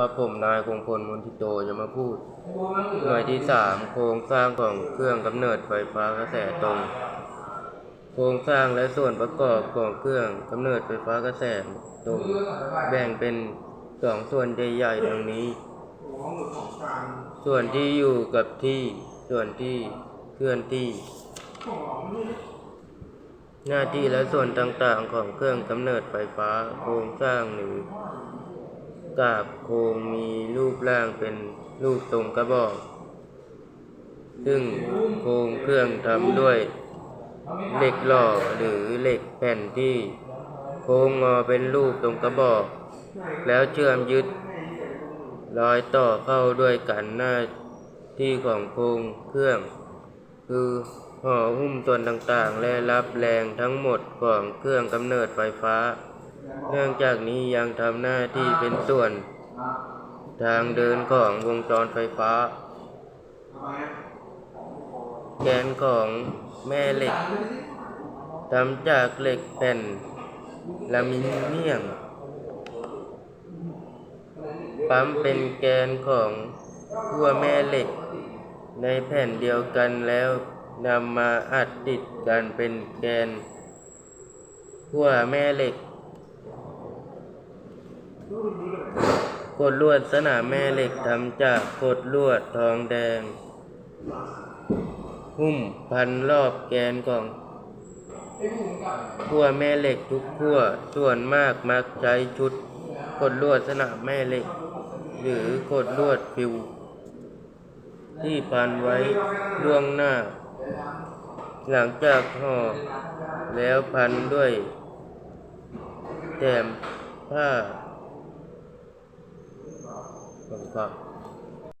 ครับผมนายคงพลมุนทิโตจะมาพูด หน่วยที่สามโครงสร้างของเครื่องกำเนิดไฟฟ้ากระแสตรง โครงสร้างและส่วนประกอบของเครื่องกำเนิดไฟฟ้ากระแสตรง แบ่งเป็นสองส่วนใหญ่ๆดังนี้ ส่วนที่อยู่กับที่ส่วนที่เคลื่อนที่ หน้าที่และส่วนต่างๆของเครื่องกำเนิดไฟฟ้าโครงสร้างหรือ กาบโคงมีรูปร่างเป็นรูปทรงกระบอก ซึ่งโครงเครื่องทำด้วยเหล็กหล่อหรือเหล็กแผ่นที่โค้งงอเป็นรูปตรงกระบอก แล้วเชื่อมยึดรอยต่อเข้าด้วยกันหน้าที่ของโครงเครื่อง คือห่อหุ้มส่วนต่างๆ และรับแรงทั้งหมดของเครื่องกำเนิดไฟฟ้า นื่องจากนี้ยังทำหน้าที่เป็นส่วน ทางเดินของวงจรไฟฟ้า แกนของแม่เหล็กทำจากเหล็กแผ่นลามิเนียมปั๊มเป็นแกนของขั้วแม่เหล็ก ในแผ่นเดียวกันแล้วนำมาอัดติดกันเป็นแกนขั้วแม่เหล็ก กดลวดสนามแม่เหล็กทำจากกดลวดทองแดง หุ้มพันรอบแกนของขั้วแม่เหล็กทุกขั้วส่วนมากมักใช้ชุดกดลวดสนามแม่เหล็ก หรือกดลวดฟิว ที่พันไว้ล่วงหน้า หลังจากห่อแล้วพันด้วยแถมผ้า ผมครับ